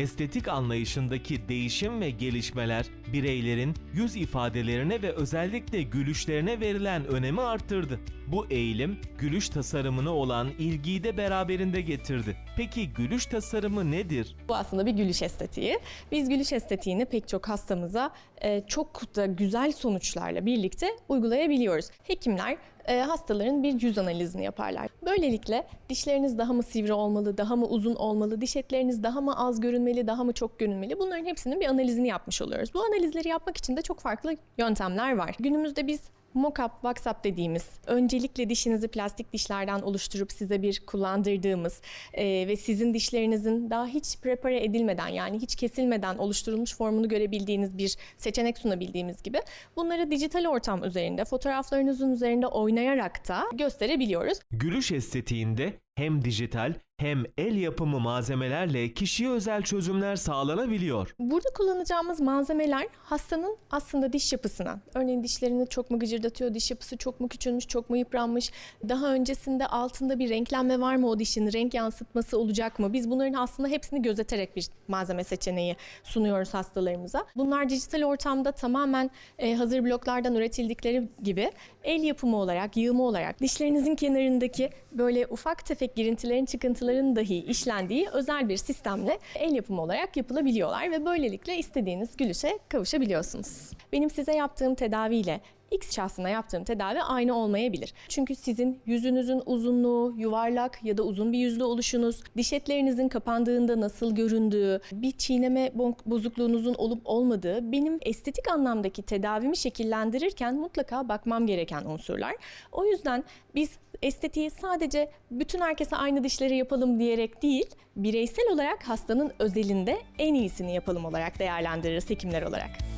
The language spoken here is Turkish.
estetik anlayışındaki değişim ve gelişmeler bireylerin yüz ifadelerine ve özellikle gülüşlerine verilen önemi arttırdı. Bu eğilim gülüş tasarımına olan ilgiyi de beraberinde getirdi. Peki gülüş tasarımı nedir? Bu aslında bir gülüş estetiği. Biz gülüş estetiğini pek çok hastamıza e, çok da güzel sonuçlarla birlikte uygulayabiliyoruz. Hekimler hastaların bir yüz analizini yaparlar. Böylelikle dişleriniz daha mı sivri olmalı, daha mı uzun olmalı, diş etleriniz daha mı az görünmeli, daha mı çok görünmeli bunların hepsinin bir analizini yapmış oluyoruz. Bu analizleri yapmak için de çok farklı yöntemler var. Günümüzde biz Mockup, WhatsApp dediğimiz, öncelikle dişinizi plastik dişlerden oluşturup size bir kullandırdığımız e, ve sizin dişlerinizin daha hiç prepare edilmeden yani hiç kesilmeden oluşturulmuş formunu görebildiğiniz bir seçenek sunabildiğimiz gibi bunları dijital ortam üzerinde, fotoğraflarınızın üzerinde oynayarak da gösterebiliyoruz. Gülüş estetiğinde hem dijital hem el yapımı malzemelerle kişiye özel çözümler sağlanabiliyor. Burada kullanacağımız malzemeler hastanın aslında diş yapısına. Örneğin dişlerini çok mu gıcırdatıyor, diş yapısı çok mu küçülmüş, çok mu yıpranmış, daha öncesinde altında bir renklenme var mı o dişin, renk yansıtması olacak mı? Biz bunların aslında hepsini gözeterek bir malzeme seçeneği sunuyoruz hastalarımıza. Bunlar dijital ortamda tamamen e, hazır bloklardan üretildikleri gibi el yapımı olarak, yığma olarak dişlerinizin kenarındaki böyle ufak tefek girintilerin, çıkıntıların dahi işlendiği özel bir sistemle el yapımı olarak yapılabiliyorlar ve böylelikle istediğiniz gülüşe kavuşabiliyorsunuz. Benim size yaptığım tedaviyle X şahsına yaptığım tedavi aynı olmayabilir. Çünkü sizin yüzünüzün uzunluğu, yuvarlak ya da uzun bir yüzlü oluşunuz, diş etlerinizin kapandığında nasıl göründüğü, bir çiğneme bo- bozukluğunuzun olup olmadığı benim estetik anlamdaki tedavimi şekillendirirken mutlaka bakmam gereken unsurlar. O yüzden biz estetiği sadece bütün herkese aynı dişleri yapalım diyerek değil, bireysel olarak hastanın özelinde en iyisini yapalım olarak değerlendiririz hekimler olarak.